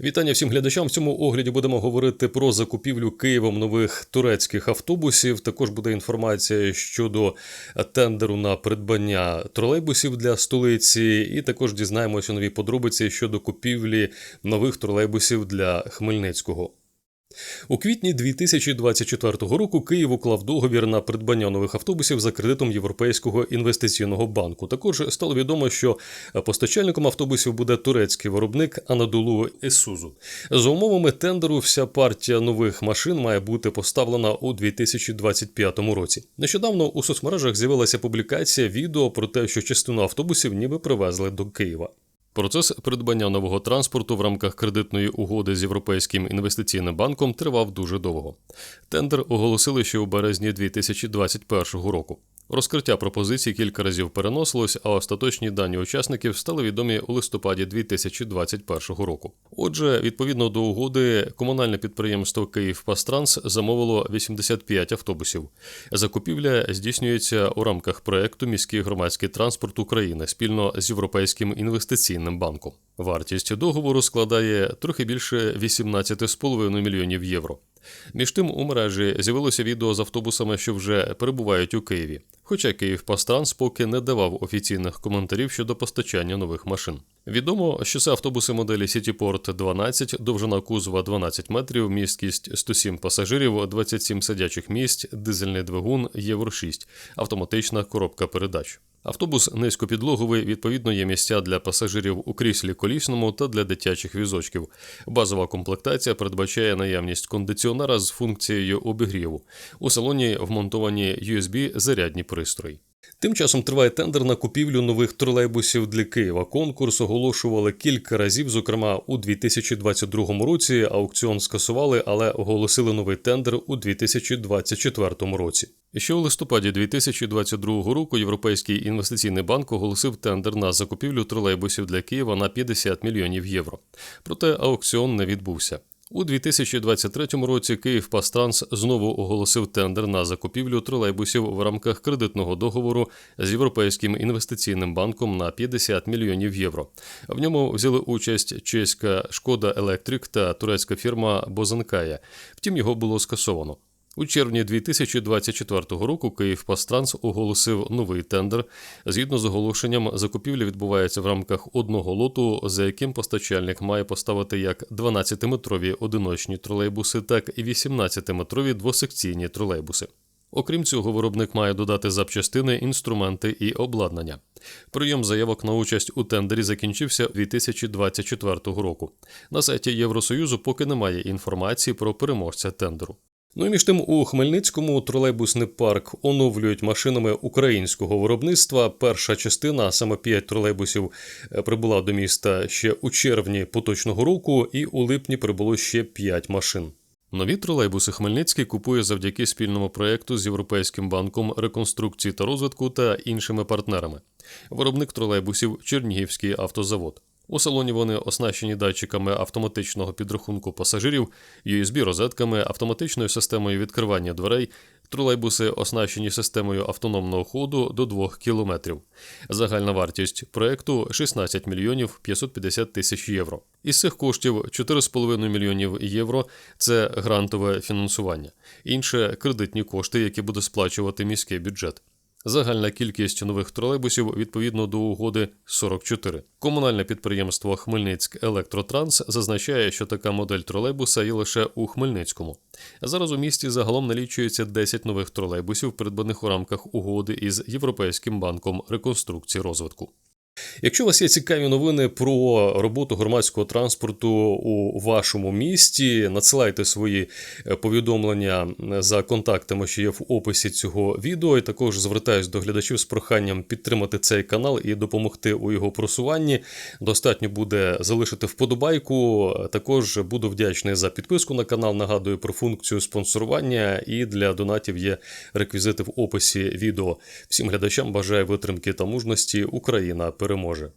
Вітання всім глядачам. В цьому огляді будемо говорити про закупівлю Києвом нових турецьких автобусів. Також буде інформація щодо тендеру на придбання тролейбусів для столиці, і також дізнаємося нові подробиці щодо купівлі нових тролейбусів для Хмельницького. У квітні 2024 року Київ уклав договір на придбання нових автобусів за кредитом Європейського інвестиційного банку. Також стало відомо, що постачальником автобусів буде турецький виробник Анадолу Есузу. За умовами тендеру, вся партія нових машин має бути поставлена у 2025 році. Нещодавно у соцмережах з'явилася публікація відео про те, що частину автобусів ніби привезли до Києва. Процес придбання нового транспорту в рамках кредитної угоди з Європейським інвестиційним банком тривав дуже довго. Тендер оголосили ще у березні 2021 року. Розкриття пропозицій кілька разів переносилось, а остаточні дані учасників стали відомі у листопаді 2021 року. Отже, відповідно до угоди, комунальне підприємство «Київпастранс» замовило 85 автобусів. Закупівля здійснюється у рамках проекту Міський громадський транспорт України спільно з Європейським інвестиційним банком. Вартість договору складає трохи більше 18,5 мільйонів євро. Між тим у мережі з'явилося відео з автобусами, що вже перебувають у Києві. Хоча Київпастранс поки не давав офіційних коментарів щодо постачання нових машин. Відомо, що це автобуси моделі Сітіпорт 12, довжина кузова 12 метрів, місткість 107 пасажирів, 27 сидячих місць, дизельний двигун Євро 6, автоматична коробка передач. Автобус низькопідлоговий, відповідно, є місця для пасажирів у кріслі колісному та для дитячих візочків. Базова комплектація передбачає наявність кондиціонера з функцією обігріву. У салоні вмонтовані USB зарядні пристрої. Тим часом триває тендер на купівлю нових тролейбусів для Києва. Конкурс оголошували кілька разів, зокрема у 2022 році. Аукціон скасували, але оголосили новий тендер у 2024 році. Ще у листопаді 2022 року Європейський інвестиційний банк оголосив тендер на закупівлю тролейбусів для Києва на 50 мільйонів євро. Проте аукціон не відбувся. У 2023 році Київпастранс знову оголосив тендер на закупівлю тролейбусів в рамках кредитного договору з Європейським інвестиційним банком на 50 мільйонів євро. В ньому взяли участь чеська Шкода Електрик та турецька фірма Бозанкая. Втім, його було скасовано. У червні 2024 року Київпастранс оголосив новий тендер. Згідно з оголошенням, закупівля відбувається в рамках одного лоту, за яким постачальник має поставити як 12-метрові одиночні тролейбуси, так і 18-метрові двосекційні тролейбуси. Окрім цього, виробник має додати запчастини, інструменти і обладнання. Прийом заявок на участь у тендері закінчився 2024 року. На сайті Євросоюзу поки немає інформації про переможця тендеру. Ну і між тим у Хмельницькому тролейбусний парк оновлюють машинами українського виробництва. Перша частина, саме 5 тролейбусів, прибула до міста ще у червні поточного року, і у липні прибуло ще 5 машин. Нові тролейбуси Хмельницький купує завдяки спільному проєкту з Європейським банком реконструкції та розвитку та іншими партнерами. Виробник тролейбусів Чернігівський автозавод. У салоні вони оснащені датчиками автоматичного підрахунку пасажирів, USB-розетками, автоматичною системою відкривання дверей. Тролейбуси оснащені системою автономного ходу до 2 км. Загальна вартість проекту 16 мільйонів 550 тисяч євро. Із цих коштів 4,5 мільйонів євро це грантове фінансування, інше кредитні кошти, які буде сплачувати міський бюджет. Загальна кількість нових тролейбусів відповідно до угоди 44. Комунальне підприємство Хмельницьк Електротранс зазначає, що така модель тролейбуса є лише у Хмельницькому. Зараз у місті загалом налічується 10 нових тролейбусів, придбаних у рамках угоди із Європейським банком реконструкції розвитку. Якщо у вас є цікаві новини про роботу громадського транспорту у вашому місті, надсилайте свої повідомлення за контактами, що є в описі цього відео. І також звертаюсь до глядачів з проханням підтримати цей канал і допомогти у його просуванні. Достатньо буде залишити вподобайку. Також буду вдячний за підписку на канал. Нагадую про функцію спонсорування, і для донатів є реквізити в описі відео. Всім глядачам бажаю витримки та мужності. Україна переможе.